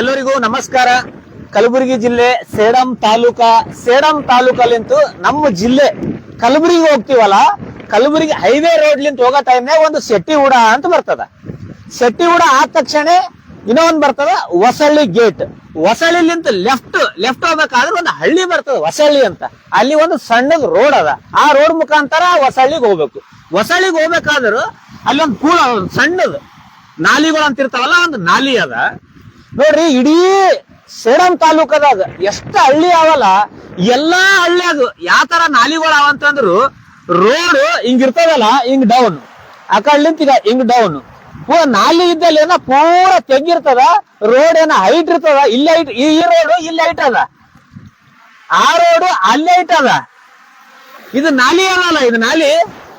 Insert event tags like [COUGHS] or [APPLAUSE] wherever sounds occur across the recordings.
ಎಲ್ಲರಿಗೂ ನಮಸ್ಕಾರ. ಕಲಬುರಗಿ ಜಿಲ್ಲೆ ಸೇಡಂ ತಾಲೂಕಾ, ಸೇಡಂ ತಾಲೂಕಲ್ಲಿಂತೂ ನಮ್ಮ ಜಿಲ್ಲೆ ಕಲಬುರಗಿ ಹೋಗ್ತೀವಲ್ಲ, ಕಲಬುರಗಿ ಹೈವೇ ರೋಡ್ಲಿಂತ ಹೋಗೋ ಟೈಮ್ನಾಗ ಒಂದು ಶೆಟ್ಟಿ ಹುಡ ಅಂತ ಬರ್ತದ. ಶೆಟ್ಟಿ ಹುಡ ಆದ ತಕ್ಷಣ ಇನ್ನೊಂದ್ ಬರ್ತದ, ಹೊಸಳ್ಳಿ ಗೇಟ್ ಹೊಸಳ್ಳಿಲಿಂತ ಲೆಫ್ಟ್ ಲೆಫ್ಟ್ ಹೋಗ್ಬೇಕಾದ್ರೆ ಒಂದು ಹಳ್ಳಿ ಬರ್ತದ, ಹೊಸಳ್ಳಿ ಅಂತ. ಅಲ್ಲಿ ಒಂದು ಸಣ್ಣದ ರೋಡ್ ಅದ. ಆ ರೋಡ್ ಮುಖಾಂತರ ಹೊಸಳ್ಳಿಗೆ ಹೋಗ್ಬೇಕು. ಹೊಸಳ್ಳಿಗೆ ಹೋಗ್ಬೇಕಾದ್ರೂ ಅಲ್ಲಿ ಒಂದು ಕೂಳ ಸಣ್ಣದು. ನಾಲಿಗಳು ಅಂತ ಇರ್ತಾವಲ್ಲ ಒಂದು ನಾಲಿ ಅದ. ನೋಡ್ರಿ, ಇಡೀ ಸೇಡಂ ಅದು. ಎಷ್ಟು ಹಳ್ಳಿ ಅವಲ್ಲ ಎಲ್ಲಾ ಹಳ್ಳಿಯಾಗ ಯಾವ ತರ ನಾಲಿಗಳು ಅವಂತಂದ್ರು ರೋಡ್ ಹಿಂಗ್ ಇರ್ತದಲ್ಲ ಹಿಂಗ್ ಡೌನ್ ಆ ಕಡ್ಲಿಂತ ಈಗ ಹಿಂಗ್ ಡೌನ್ ಪೂರ ನಾಲಿ ಇದ್ದಲ್ಲಿ ಏನ ಪೂರ ತೆಗ್ಗಿರ್ತದ ರೋಡ್ ಏನ ಹೈಟ್ ಇರ್ತದ, ಇಲ್ಲಿ ಹೈಟ್ ಈ ರೋಡ್ ಇಲ್ಲಿ ಹೈಟ್ ಅದ. ಆ ರೋಡ್ ಅಲ್ಲಿ ಹೈಟ್ ಅದ. ಇದು ನಾಲಿ ಏನಲ್ಲ, ಇದು ನಾಲಿ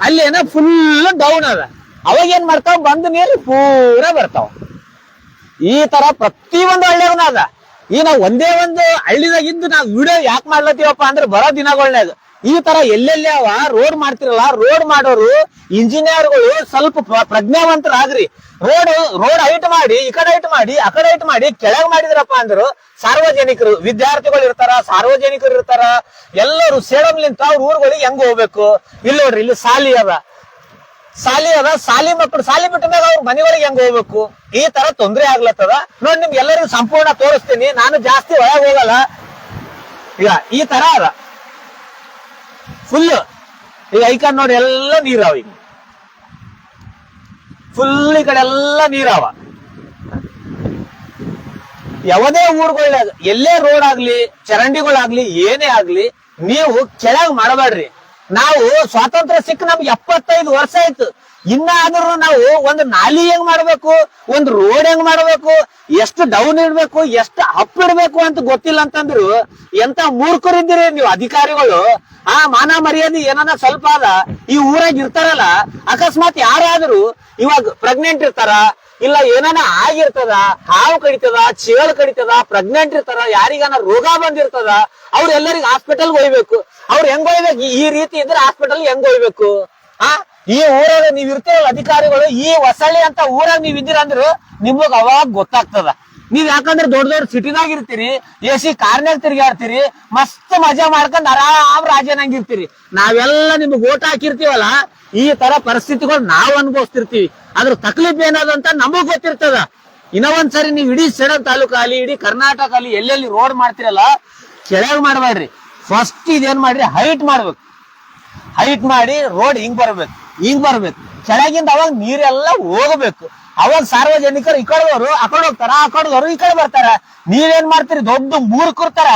ಅಲ್ಲಿ ಏನ ಫುಲ್ ಡೌನ್ ಅದ. ಅವಾಗ ಏನ್ ಮಾಡ್ತಾವ? ಬಂದ ನೀರು ಪೂರ ಬರ್ತಾವ. ಈ ತರ ಪ್ರತಿ ಒಂದು ಹಳ್ಳಿಯಾಗನ ಅದ. ಈ ನಾವು ಒಂದೇ ಒಂದು ಹಳ್ಳಿದಾಗ ನಾವು ವಿಡಿಯೋ ಯಾಕೆ ಮಾಡ್ಲತ್ತೀವಪ್ಪ ಅಂದ್ರೆ ಬರೋ ಅದು ಈ ತರ ಎಲ್ಲೆಲ್ಲಿ ಅವ ರೋಡ್ ಮಾಡ್ತಿರಲ್ಲ ರೋಡ್ ಮಾಡೋರು ಇಂಜಿನಿಯರ್ಗಳು ಸ್ವಲ್ಪ ಪ್ರ- ಪ್ರಜ್ಞಾವಂತರಾಗ್ರಿ. ರೋಡ್ ರೋಡ್ ಹೈಟ್ ಮಾಡಿ, ಈ ಕಡೆ ಹೈಟ್ ಮಾಡಿ, ಆ ಕಡೆ ಹೈಟ್ ಮಾಡಿ, ಕೆಳಗೆ ಮಾಡಿದ್ರಪ್ಪ ಅಂದ್ರು ಸಾರ್ವಜನಿಕರು, ವಿದ್ಯಾರ್ಥಿಗಳು ಇರ್ತಾರ, ಸಾರ್ವಜನಿಕರು ಇರ್ತಾರ, ಎಲ್ಲರೂ ಸೇಡಮ್ಲಿಂತ ಅವ್ರ ಊರುಗಳಿಗೆ ಹೆಂಗ್ ಹೋಗ್ಬೇಕು? ಇಲ್ಲಿ ನೋಡ್ರಿ, ಇಲ್ಲಿ ಸಾಲಿ ಅದ. ಸಾಲಿ ಅದ, ಸಾಲಿ ಮಕ್ಕಳು, ಸಾಲಿ ಬಿಟ್ಟ ಮೇಲೆ ಅವ್ರ ಮನೆಗಳಿಗೆ ಹೆಂಗ್ ಹೋಗ್ಬೇಕು? ಈ ತರ ತೊಂದರೆ ಆಗ್ಲತ್ತದ. ನೋಡಿ ನಿಮ್ಗೆ ಎಲ್ಲರಿಗೂ ಸಂಪೂರ್ಣ ತೋರಿಸ್ತೀನಿ. ನಾನು ಜಾಸ್ತಿ ಒಳಗೆ ಹೋಗಲ್ಲ. ಈಗ ಈ ತರ ಅದ. ಫುಲ್ ಈಗ ಐಕಾನ್ ನೋಡಿ ಎಲ್ಲ ನೀರಾವ ಈಗ. ಫುಲ್ ಈ ಕಡೆ ಎಲ್ಲ ನೀರಾವ. ಯಾವುದೇ ಊರುಗಳ ಎಲ್ಲೇ ರೋಡ್ ಆಗ್ಲಿ, ಚರಂಡಿಗಳಾಗ್ಲಿ, ಏನೇ ಆಗ್ಲಿ, ನೀವು ಕೆಳಗ್ ಮಾಡಬೇಡ್ರಿ. ನಾವು ಸ್ವಾತಂತ್ರ್ಯ ಸಿಕ್ಕ ನಮ್ಗೆ ಎಪ್ಪತ್ತೈದು ವರ್ಷ ಆಯ್ತು. ಇನ್ನ ಆದ್ರೂ ನಾವು ಒಂದು ನಾಲಿ ಹೆಂಗ್ ಮಾಡ್ಬೇಕು? ಒಂದು ರೋಡ್ ಹೆಂಗ್ ಮಾಡ್ಬೇಕು? ಎಷ್ಟು ಡೌನ್ ಇಡ್ಬೇಕು? ಎಷ್ಟು ಅಪ್ ಇಡ್ಬೇಕು ಅಂತ ಗೊತ್ತಿಲ್ಲ ಅಂತಂದ್ರು ಎಂತ ಮೂರ್ಖರಿದ್ದೀರಿ ನೀವು ಅಧಿಕಾರಿಗಳು? ಆ ಮಾನ ಮರ್ಯಾದೆ ಏನನ್ನ ಸ್ವಲ್ಪ ಅದ? ಈ ಊರಾಗ ಇರ್ತಾರಲ್ಲ, ಅಕಸ್ಮಾತ್ ಯಾರಾದ್ರೂ ಇವಾಗ ಪ್ರೆಗ್ನೆಂಟ್ ಇರ್ತಾರ ಇಲ್ಲ, ಏನಾನ ಆಗಿರ್ತದ, ಹಾವು ಕಡಿತದ, ಚೇಳು ಕಡಿತದ ಪ್ರೆಗ್ನೆಂಟ್ ಇರ್ತಾರ, ಯಾರಿಗಾನ ರೋಗ ಬಂದಿರ್ತದ, ಅವ್ರ ಎಲ್ಲರಿಗೂ ಹಾಸ್ಪಿಟಲ್ ಒಯ್ಬೇಕು ಅವ್ರು ಹೆಂಗ್ ಒಯ್ಬೇಕು ಈ- ರೀತಿ ಇದ್ರೆ ಹಾಸ್ಪಿಟಲ್ ಹೆಂಗ್ ಒಯ್ಬೇಕು ಆ? ಈ ಊರಾಗ ನೀವ್ ಇರ್ತೀರಲ್ಲ ಅಧಿಕಾರಿಗಳು, ಈ ಹೊಸಳ್ಳಿ ಅಂತ ಊರಾಗ ನೀವ್ ಇದ್ದೀರ ಅಂದ್ರೆ ನಿಮಗ್ ಅವಾಗ ಗೊತ್ತಾಗ್ತದ. ನೀವ್ ಯಾಕಂದ್ರೆ ದೊಡ್ಡ ದೊಡ್ಡ ಸಿಟಿನಾಗ ಇರ್ತೀರಿ ಎ ಸಿ ಕಾರ್ನಾಗ ತಿರ್ಗಾಡ್ತೀರಿ ಮಸ್ತ್ ಮಜಾ ಮಾಡ್ಕೊಂಡ್ ಆರಾಮ್ ರಾಜನಂಗಿರ್ತೀರಿ ನಾವೆಲ್ಲ ನಿಮ್ಗೆ ಓಟ್ ಹಾಕಿರ್ತೀವಲ್ಲ, ಈ ತರ ಪರಿಸ್ಥಿತಿಗಳು ನಾವ್ ಅನ್ಭವಿಸ್ತಿರ್ತೀವಿ. ಅದ್ರ ತಕ್ಲೀಫ್ ಏನದಂತ ನಮಗ್ ಗೊತ್ತಿರ್ತದ. ಇನ್ನೊಂದ್ಸರಿ ನೀವ್ ಇಡೀ ಸೇಡನ್ ತಾಲೂಕು ಅಲ್ಲಿ ಇಡೀ ಕರ್ನಾಟಕ ಅಲ್ಲಿ ಎಲ್ಲೆಲ್ಲಿ ರೋಡ್ ಮಾಡ್ತಿರಲ್ಲ, ಕೆಳಗ್ ಮಾಡ್ಬೇಡ್ರಿ. ಫಸ್ಟ್ ಇದೇನ್ ಮಾಡ್ರಿ ಹೈಟ್ ಮಾಡ್ಬೇಕು. ಹೈಟ್ ಮಾಡಿ ರೋಡ್ ಹಿಂಗ್ ಬರ್ಬೇಕು. ಹಿಂಗ್ ಬರ್ಬೇಕು. ಕೆಳಗಿಂದ ಅವಾಗ ನೀರೆಲ್ಲ ಹೋಗಬೇಕು. ಅವಾಗ ಸಾರ್ವಜನಿಕರು ಈ ಕಡೆದವರು, ಆ ಕಡೆ ಹೋಗ್ತಾರ, ಆ ಕಡೆದವರು ಈ ಕಡೆ ಬರ್ತಾರ. ನೀವೇನ್ ಮಾಡ್ತೀರಿ? ದೊಡ್ಡ ಮೂರ್ಖರ್ತಾರ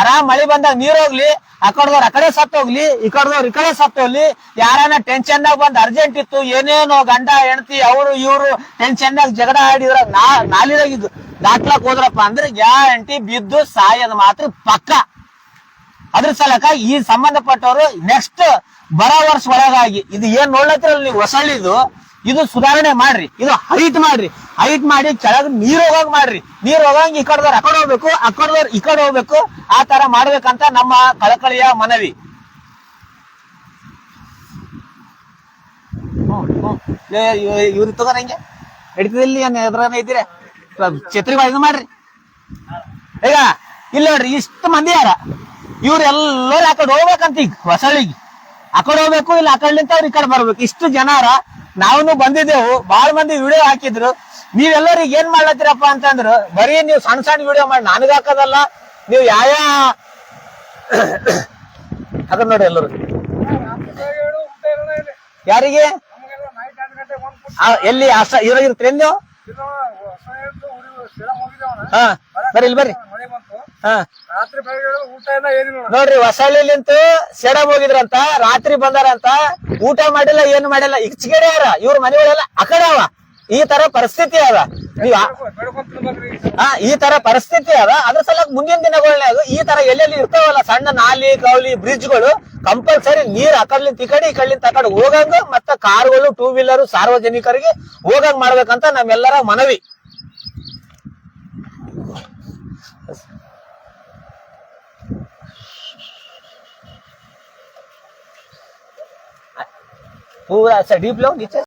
ಆರಾಮ್ ಮಳಿ ಬಂದಾಗ ನೀರ್ ಹೋಗ್ಲಿ, ಆ ಕಡೆದವ್ರು ಆ ಕಡೆ ಸತ್ತ ಹೋಗ್ಲಿ, ಈ ಕಡೆದವ್ರು ಈ ಕಡೆ ಸತ್ತ ಹೋಗ್ಲಿ. ಯಾರನ್ನ ಟೆನ್ಷನ್ ನಾಗ ಬಂದ್ ಅರ್ಜೆಂಟ್ ಇತ್ತು, ಏನೇನೋ ಗಂಡ, ಹೆಂಡತಿ, ಅವರು, ಇವ್ರು ಟೆನ್ಷನ್ ನಾಗ ಜಗಡ ಆಡಿದ್ರ ನಾ ನಾಲಿದಾಗಿದ್ದು ದಾಟ್ಲಾಕ್ ಹೋದ್ರಪ್ಪ ಅಂದ್ರೆ ಗ್ಯಾರಂಟಿ ಬಿದ್ದು ಸಾಯದ್ ಮಾತ್ರ ಪಕ್ಕ. ಅದ್ರ ಸಲಕ ಈ ಸಂಬಂಧಪಟ್ಟವರು ನೆಕ್ಸ್ಟ್ ಬರೋ ವರ್ಷ ಒಳಗಾಗಿ ಇದು ಏನ್ ನೋಡ್ಲತ್ತಿರಲ್ಲ ನೀವು ಹೊಸಳ್ಳಿದು, ಇದು ಸುಧಾರಣೆ ಮಾಡ್ರಿ, ಇದು ಹೈಟ್ ಮಾಡ್ರಿ. ಹೈಟ್ ಮಾಡಿ ಕೆಳಗ್ ನೀರ್ ಹೋಗಂಗ್ ಮಾಡ್ರಿ. ನೀರ್ ಹೋಗಂಗ್ ಈ ಕಡೆದವ್ರು ಅಕಡೆ ಕಡೆ ಹೋಗ್ಬೇಕು, ಆ ಈ ಕಡೆ ಹೋಗ್ಬೇಕು, ಆ ತರ ಮಾಡ್ಬೇಕಂತ ನಮ್ಮ ಕಳಕಳಿಯ ಮನವಿ. ಇವ್ರ ತಗೋರ ಹಿಂಗೆ. ನಡೀತದಿಲ್ಲ ಏನ್ ಇದ್ದೀರ? ಛತ್ರಿ ಇದು ಮಾಡ್ರಿ. ಈಗ, ಇಲ್ಲ ನೋಡ್ರಿ, ಇಷ್ಟು ಮಂದಿ ಯಾರ? ಇವ್ರು ಎಲ್ಲರೂ ಆ ಕಡೆ ಹೋಗ್ಬೇಕಂತ ಈಗ ಹೊಸಳಿಗೆ. ಆ ಕಡೆ ಹೋಗ್ಬೇಕು ಇಲ್ಲ ಆ ಕಡೆ ಅವ್ರು ಈ ಕಡೆ ಬರ್ಬೇಕು. ಇಷ್ಟು ಜನರ ನಾವು ಬಂದಿದ್ದೆವು ಬಾಳ ಮಂದಿ ವಿಡಿಯೋ ಹಾಕಿದ್ರು. ನೀವೆಲ್ಲರಿಗೆ ಏನ್ ಮಾಡ್ಲತ್ತೀರಪ್ಪ ಅಂತಂದ್ರು ಬರೀ ನೀವು ಸಣ್ಣ ಸಣ್ಣ ವಿಡಿಯೋ ಮಾಡಿ ನನಗ ಹಾಕೋದಲ್ಲ ನೀವು ಯಾವ ಅದ [COUGHS] ನೋಡಿ ಎಲ್ಲರು. ಯಾರಿಗೆ? ಎಲ್ಲಿ ಅಷ್ಟ ಇರೋ ಇರ್ತೀರಿ ನೀವು ಹಾ ಬರ್ರಿ ಇಲ್ಲಿ ಬರ್ರಿ. ರಾತ್ರಿ ಊಟ ಏನಿಲ್ಲ ನೋಡ್ರಿ ಹೊಸಳ್ಳಿಲಿಂತ ಸೆಡಮ್ ಹೋಗಿದ್ರಂತ ರಾತ್ರಿ ಬಂದಾರಂತ ಊಟ ಮಾಡಿಲ್ಲ ಏನು ಮಾಡಿಲ್ಲ. ಇಚ್ಗೇರಿ ಯಾರ ಇವ್ರ ಮನೆಗಳೆಲ್ಲ ಆ ಕಡೆ ಅವ. ಈ ತರ ಪರಿಸ್ಥಿತಿ ಅದ. ನೀವ್ ಈ ತರ ಪರಿಸ್ಥಿತಿ ಅದ. ಅದ್ರ ಸಲಕ್ ಮುಂದಿನ ದಿನಗಳನ್ಯಾಗ ಈ ತರ ಎಲ್ಲೆಲ್ಲಿ ಇರ್ತಾವಲ್ಲ ಸಣ್ಣ ನಾಲಿ ಕೌಲಿ ಬ್ರಿಡ್ಜ್ಗಳು ಕಂಪಲ್ಸರಿ ನೀರ್ ಆ ಕಡ್ಲಿಂತ ಈ ಕಡೆ ಈ ಕಡ್ಲಿಂತ ತಕಡೆ ಕಡೆ ಹೋಗಂಗ ಮತ್ತ ಕಾರ್ಗಳು ಟೂ ವೀಲರ್ ಸಾರ್ವಜನಿಕರಿಗೆ ಹೋಗಂಗ್ ಮಾಡ್ಬೇಕಂತ ನಮ್ಮೆಲ್ಲರ ಮನವಿ. पूरा ऐसा डीप लो नीचे